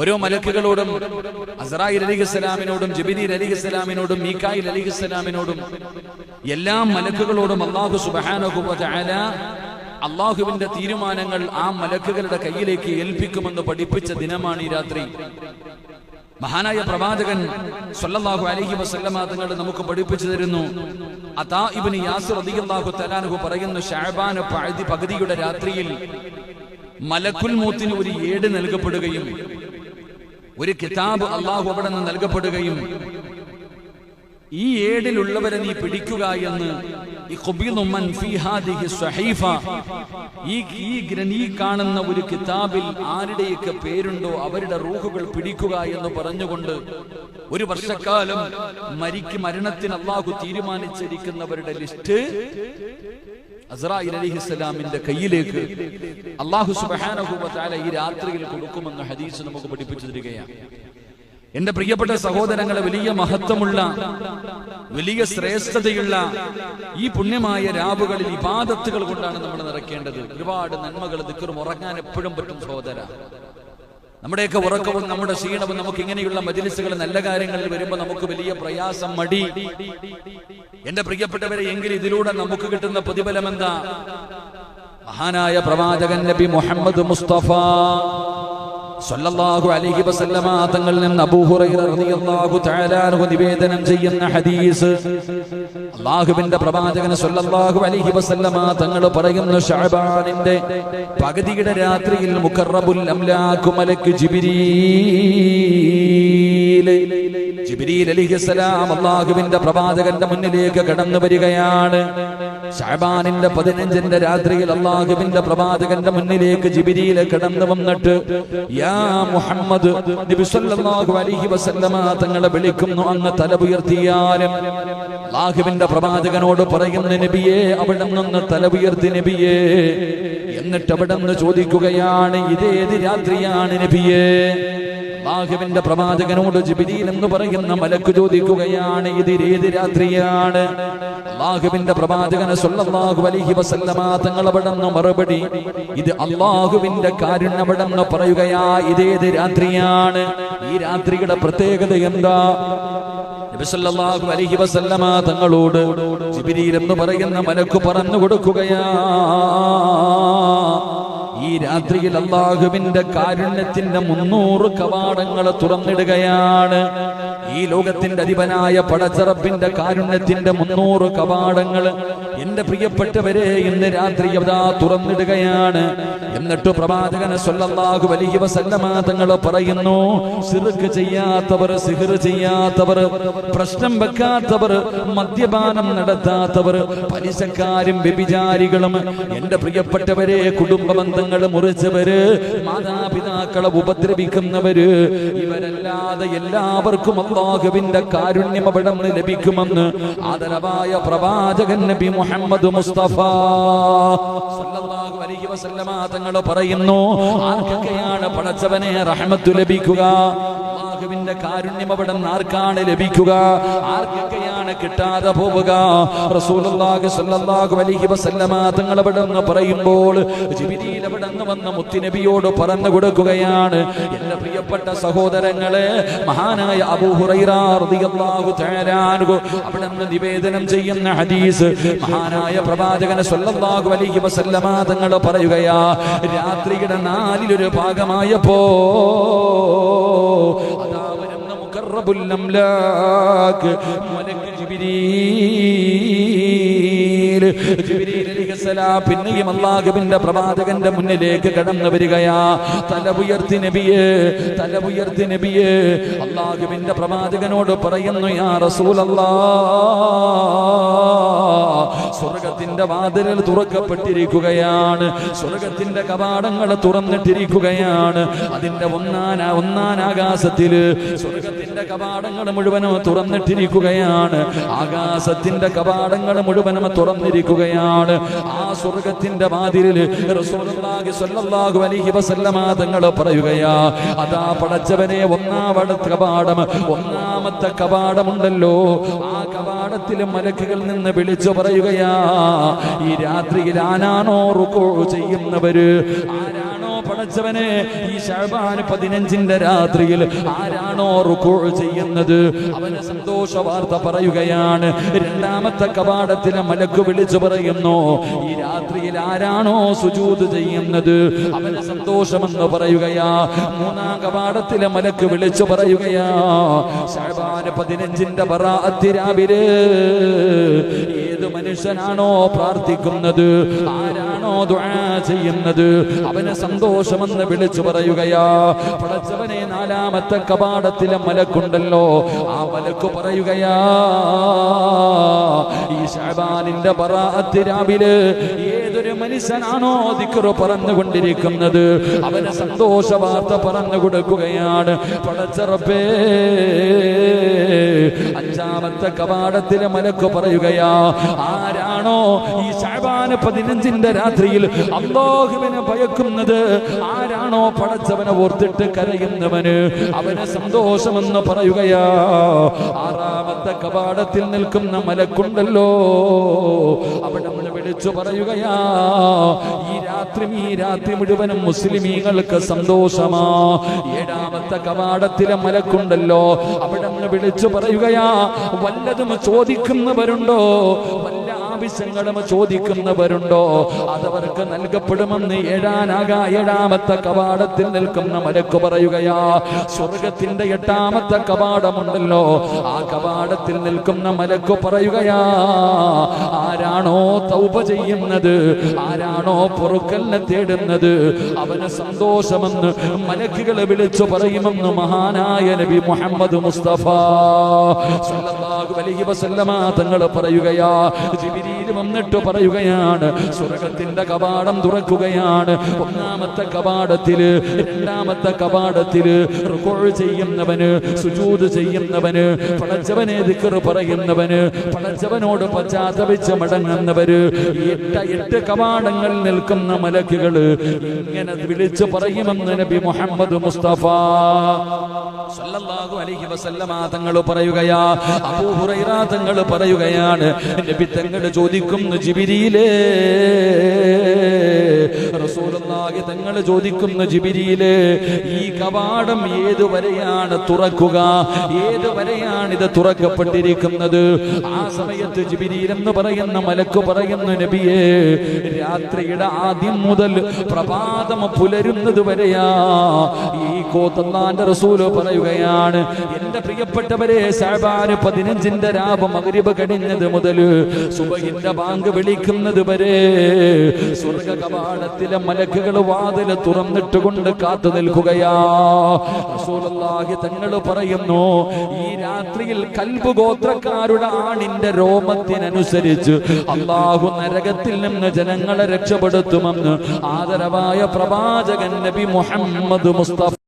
ഓരോ മലക്കുകളോടും അസറായിൽ അലിഖിസ്സലാമിനോടും ജബിനീർ മീക്കായി മീക്കായിൽ അലിഖിസ്സലാമിനോടും എല്ലാ മലക്കുകളോടും അള്ളാഹു സുബാനഹുല അള്ളാഹുവിന്റെ തീരുമാനങ്ങൾ ആ മലക്കുകളുടെ കയ്യിലേക്ക് ഏൽപ്പിക്കുമെന്ന് പഠിപ്പിച്ച ദിനമാണ് ഈ രാത്രി. മഹാനായ പ്രവാചകൻ സല്ലല്ലാഹു അലഹി വസല്ലമ തങ്ങൾ നമുക്ക് പഠിപ്പിച്ചു തരുന്നു. അതാ ഇബ്നു യാസിർ റളിയല്ലാഹു തരാനഹു പറയുന്നു ഷാബാന പകുതി പകുതിയുടെ രാത്രിയിൽ മലക്കുൽ മൂത്തിന് ഒരു ഏട് നൽകപ്പെടുകയും ഒരു കിതാബ് അള്ളാഹു അവിടെ നിന്ന് നൽകപ്പെടുകയും ഈ ഏടിലുള്ളവരെ നീ പിടിക്കുക എന്ന് ഈ കാണുന്ന ഒരു കിതാബിൽ ആരുടെയൊക്കെ പേരുണ്ടോ അവരുടെ റൂഹുകൾ പിടിക്കുക എന്ന് പറഞ്ഞുകൊണ്ട് ഒരു വർഷക്കാലം മരിക്ക് മരണത്തിന് അള്ളാഹു തീരുമാനിച്ചിരിക്കുന്നവരുടെ ലിസ്റ്റ് അസ്രായിൽ അലിഹിസ്സലാമിന്റെ കയ്യിലേക്ക് അള്ളാഹു വ ഈ രാത്രിയിൽ കൊടുക്കുമെന്ന് ഹദീസ് നമുക്ക് പഠിപ്പിച്ചു തരികയാണ് എന്റെ പ്രിയപ്പെട്ട സഹോദരങ്ങളെ വലിയ മഹത്വമുള്ള വലിയ ശ്രേഷ്ഠതയുള്ള ഈ പുണ്യമായ രാവുകളിൽ ഇബാദത്തുകൾ കൊണ്ടാണ് നമ്മൾ നിറയ്ക്കേണ്ടത് ഒരുപാട് നന്മകൾ ദിക്കറും ഉറങ്ങാൻ എപ്പോഴും പറ്റും സഹോദര. നമ്മുടെയൊക്കെ ഉറക്കവും നമ്മുടെ ക്ഷീണവും നമുക്ക് ഇങ്ങനെയുള്ള മജിലിസുകൾ നല്ല കാര്യങ്ങളിൽ വരുമ്പോൾ നമുക്ക് വലിയ പ്രയാസം മടി. എന്റെ പ്രിയപ്പെട്ടവരെ എങ്കിൽ ഇതിലൂടെ നമുക്ക് കിട്ടുന്ന പ്രതിഫലം എന്താ മഹാനായ പ്രവാചകൻ നബി മുഹമ്മദ് മുസ്തഫ. സല്ലല്ലാഹു അലൈഹി വസല്ലമ തങ്ങളിൽ നിന്ന് അബൂ ഹുറൈറ റളിയല്ലാഹു തആല അൻഹു നിവേദനം ചെയ്യുന്ന ഹദീസ്. അല്ലാഹുവിന്റെ പ്രവാചകൻ സല്ലല്ലാഹു അലൈഹി വസല്ലമ തങ്ങൾ പറയുന്നു ശഅബാനിന്റെ പകുതിയുടെ രാത്രിയിൽ മുഖറബുൽ അംലാഖു മലക്ക് ജിബ്രീൽ. ജിബ്രീൽ അലിഹിസ്സലാം അല്ലാഹുവിന്റെ പ്രവാചകന്റെ മുന്നിലേക്ക് കടന്നു വരികയാണ്. ഷാബാനിന്റെ പതിനഞ്ചിന്റെ രാത്രിയിൽ അള്ളാഹുവിന്റെ പ്രവാചകന്റെ മുന്നിലേക്ക് ജിബിരിയിൽ കടന്നു വന്നിട്ട് യാ മുഹമ്മദ് നബി അലൈഹി വസല്ലമ തങ്ങളെ വിളിക്കുന്നു അങ്ങ് തല ഉയർത്തിയാലും അള്ളാഹുവിന്റെ പ്രവാചകനോട് പറയുന്ന നബിയെ അവിടെ നിന്ന് തല ഉയർത്തി നബിയെ. എന്നിട്ട് അവിടെ നിന്ന് ചോദിക്കുകയാണ് ഇതേത് രാത്രിയാണ് നബിയെ? അള്ളാഹുവിന്റെ പ്രവാചകനോട് ജിബിലീൽ എന്ന് പറയുന്ന മലക്ക് ചോദിക്കുകയാണ് ഇത് ഏത് രാത്രിയാണ്? അള്ളാഹുവിന്റെ പ്രവാചകന് സ്വല്ലാഹു അലൈഹി വസല്ലമ തങ്ങൾ അവിടെന്ന് മറുപടി ഇത് അള്ളാഹുവിന്റെ കാരുണ്യം അവിടെന്ന് പറയുകയാ ഇതേത് രാത്രിയാണ്? ഈ രാത്രിയുടെ പ്രത്യേകത എന്താ? വസല്ലമ തങ്ങളോട് ജിബിലീൽ എന്ന് പറയുന്ന മലക്ക് പറഞ്ഞു കൊടുക്കുകയാ. ഈ രാത്രിയിൽ അള്ളാഹുവിന്റെ കാരുണ്യത്തിന്റെ മുന്നൂറ് കവാടങ്ങൾ തുറന്നിടുകയാണ്. ഈ ലോകത്തിന്റെ അധിപനായ പടച്ചറപ്പിന്റെ കാരുണ്യത്തിന്റെ മുന്നൂറ് കവാടങ്ങൾ എന്റെ പ്രിയപ്പെട്ടവരെ ഇന്ന് രാത്രി അവതാ തുറന്നിടുകയാണ്. എന്നിട്ട് പ്രവാചകന സല്ലല്ലാഹു അലൈഹി വസല്ലമ തങ്ങൾ പറയുന്നു സിറുക്ക് ചെയ്യാത്തവർ സിഹിർ ചെയ്യാത്തവർ പ്രശ്നം വെക്കാത്തവർ മദ്യപാനം നടത്താത്തവർ പലിശക്കാരും വ്യഭിചാരികളും എന്റെ പ്രിയപ്പെട്ടവരെ കുടുംബ ബന്ധങ്ങൾ മുറിച്ചവര് മാതാപിതാക്കളെ ഉപദ്രവിക്കുന്നവര് ഇവരല്ലാതെ എല്ലാവർക്കും അള്ളാഹുവിന്റെ കാരുണ്യം അവിടെ ലഭിക്കുമെന്ന് ആദരവായ പ്രവാചകൻ നബി മുഹമ്മദ് മുസ്തഫ. തങ്ങൾ പറയുന്നു ആർക്കൊക്കെയാണ് പടച്ചവനെ റഹ്മത്തു ലഭിക്കുക? കാരുണ്യം അവിടെ നിന്ന് ആർക്കാണ് ലഭിക്കുക? ആർക്കൊക്കെയാണ് കിട്ടാതെ പോവുക. അവിടെ പറയുമ്പോൾ നിന്ന് വന്ന മുത്തിനബിയോട് പറഞ്ഞു കൊടുക്കുകയാണ്. എന്റെ പ്രിയപ്പെട്ട സഹോദരങ്ങളെ മഹാനായ അവിടെ നിവേദനം ചെയ്യുന്ന ഹദീസ് മഹാനായ പ്രവാചകൻ സ്വല്ലല്ലാഹു അലൈഹി വസല്ലമ തങ്ങൾ പറയുകയാ രാത്രിയുടെ നാലിലൊരു ഭാഗമായപ്പോ അതാ വരുന്ന മുഖറബുൽ അംലാക്ക് മലക്ക് ജിബ്രീൽ. ജിബ്രീൽ പിന്നെയും അല്ലാഹുവിന്റെ പ്രവാചകന്റെ മുന്നിലേക്ക് കടന്നു വരികയാ. തല ഉയർത്തി നബിയെ തല ഉയർത്തി നബിയെ. അല്ലാഹുവിന്റെ പ്രവാചകനോട് പറയുന്നു യാ റസൂലല്ലാ സ്വർഗത്തിന്റെ വാതിലുകൾ തുറക്കപ്പെട്ടിരിക്കുകയാണ്. സ്വർഗത്തിന്റെ കവാടങ്ങൾ തുറന്നിട്ടിരിക്കുകയാണ്. അതിന്റെ ഒന്നാന ഒന്നാൻ ആകാശത്തിൽ സ്വർഗത്തിന്റെ കവാടങ്ങൾ മുഴുവനും തുറന്നിട്ടിരിക്കുകയാണ്. ആകാശത്തിന്റെ കവാടങ്ങൾ മുഴുവനും തുറന്നിരിക്കുകയാണ്. ആ സ്വർഗത്തിന്റെ സ്വല്ലല്ലാഹു അലൈഹി വസല്ലമ തങ്ങൾ പറയുകയാ അതാ പടച്ചവനെ ഒന്നാമത്തെ കവാടം ഒന്നാമത്തെ കവാടമുണ്ടല്ലോ. ആ കവാടത്തിൽ മലക്കുകൾ നിന്ന് വിളിച്ചു പറയുകയാ ഈ രാത്രിയിൽ ആനാണോ റുക്കോ ചെയ്യുന്നവര്? പടച്ച പടച്ചവനെ ഈ ഷഹബാൻ പതിനഞ്ചിന്റെ രാത്രിയിൽ ആരാണോ റുക്കൂ ചെയ്യുന്നത്? അവന് സന്തോഷ വാർത്ത പറയുകയാണ്. രണ്ടാമത്തെ കവാടത്തിലെ മലക്ക് വിളിച്ചു പറയുന്നു ഈ രാത്രിയിൽ ആരാണോ സുജൂത് ചെയ്യുന്നത്? അവന് സന്തോഷമെന്ന് പറയുകയാ. മൂന്നാം കവാടത്തിലെ മലക്ക് വിളിച്ചു പറയുകയാ ഷഹബാന് പതിനഞ്ചിന്റെ ബറാഅത്ത് രാവിലെ ഏത് മനുഷ്യനാണോ പ്രാർത്ഥിക്കുന്നത്? ആരാണോ ചെയ്യുന്നത്? അവന് സന്തോഷമെന്ന് വിളിച്ചു പറയുകയാ. പടച്ചവനെ നാലാമത്തെ കപാടത്തിലെ മലക്കുണ്ടല്ലോ. ആ മലക്കു പറയുകയാ ഈ ഷാബാനിന്റെ ബറാഅത്ത് രാവിലെ ഏതൊരു മനുഷ്യനാണോ ദിക്കറോ പറഞ്ഞുകൊണ്ടിരിക്കുന്നത്? അവന് സന്തോഷ വാർത്ത പറഞ്ഞു കൊടുക്കുകയാണ് പടച്ചറപ്പേ അഞ്ചാമത്തെ കവാടത്തിലെ മലക്ക് പറയുകയാ ആരാണോ ഈ ഷാബാന് പതിനഞ്ചിന്റെ രാത്രിയിൽ അള്ളാഹുവിനെ ഭയക്കുന്നത്? ആരാണോ പടച്ചവനെ ഓർത്തിട്ട് കരയുന്നവന്? അവന് സന്തോഷമെന്ന് പറയുകയാ ആറാമത്തെ കവാടത്തിൽ നിൽക്കുന്ന മലക്കുണ്ടല്ലോ. അവിടെ വിളിച്ചു പറയുകയാ ഈ രാത്രി ഈ രാത്രി മുഴുവനും മുസ്ലിമീങ്ങൾക്ക് സന്തോഷമാ. ഏഴാമത്തെ കവാടത്തിലെ മലക്കുണ്ടല്ലോ അവിടെ വിളിച്ചു പറയുകയാ വല്ലതും ചോദിക്കുന്നവരുണ്ടോ? ആവശ്യങ്ങളും ചോദിക്കുന്നവരുണ്ടോ? അതവർക്ക് നൽകപ്പെടുമെന്ന് ഏഴാനാകാ ഏഴാമത്തെ കവാടത്തിൽ നിൽക്കുന്ന മരക്ക് പറയുകയാ സ്വർഗത്തിന്റെ എട്ടാമത്തെ കവാടമുണ്ടല്ലോ. ആ കവാടത്തിൽ നിൽക്കുന്ന മലക്ക് പറയുകയാ ആരാണോ തൗപ ചെയ്യുന്നത്? ആരാണോ പൊറുക്കലിനെ തേടുന്നത്? അവന് സന്തോഷമെന്ന് മലക്കുകളെ വിളിച്ചു പറയുമെന്ന് മഹാനായ നബി മുഹമ്മദ് മുസ്തഫ തങ്ങൾ പറയുകയാ വന്നിട്ട് പറയുകയാണ്. സ്വർഗത്തിന്റെ കവാടം തുറക്കുകയാണ്. ഒന്നാമത്തെ കവാടത്തിൽ രണ്ടാമത്തെ കവാടത്തിൽ ചെയ്യുന്നവന് സുജൂദ് ചെയ്യുന്നവന് പടച്ചവനെ ദിക്ർ പറയുന്നവന് പടച്ചവനോട് പശ്ചാത്തപിച്ച് മടങ്ങുന്നവര് എട്ട എട്ട് കവാടങ്ങളിൽ നിൽക്കുന്ന മലക്കുകൾ ഇങ്ങനെ വിളിച്ചു പറയുമെന്ന് നബി മുഹമ്മദ് മുസ്തഫ സല്ലല്ലാഹു അലൈഹി വസല്ലമ തങ്ങൾ പറയുകയാ അബൂ ഹുറൈറ തങ്ങൾ പറയുകയാണ് നബി തങ്ങൾ ചോദിക്കുന്നു ജിബിരിയിലേ. റസൂലുള്ളാഹി തങ്ങൾ ചോദിക്കുന്നു ജിബിരിയിലേ ഈ കവാടം ഏതുവരെയാണ് തുറക്കുക? ഏതുവരെയാണ് ഇത് തുറക്കപ്പെട്ടിരിക്കുന്നത്? ആ സമയത്ത് ജിബിരിയിൽ എന്ന് പറയുന്ന മലക്ക് പറയുന്നു നബിയെ രാത്രിയുടെ ആദ്യം മുതൽ പ്രഭാതം പുലരുന്നത് വരെയാ. ഈ കോത്തന്നാന്റെ റസൂൽ പറയുകയാണ് എന്റെ പ്രിയപ്പെട്ടവരെ സാബാന് പതിനഞ്ചിന്റെ രാവ് മകരിബ് കഴിഞ്ഞത് മുതൽ സുബഹിന്റെ ബാങ്ക് വിളിക്കുന്നത് വരെ സ്വർഗ കവാടത്തിലെ മലക്കുകൾ വാതിൽ തുറന്നിട്ട് കൊണ്ട് കാത്തു നിൽക്കുകയാ. റസൂലുള്ളാഹി തങ്ങൾ പറയുന്നു ഈ രാത്രിയിൽ കൽബ് ഗോത്രക്കാരുടെ ആണിന്റെ രോമത്തിനനുസരിച്ച് അള്ളാഹു നരകത്തിൽ നിന്ന് ജനങ്ങളെ രക്ഷപ്പെടുത്തുമെന്ന് ആദരവായ പ്രവാചകൻ നബി മുഹമ്മദ് മുസ്തഫ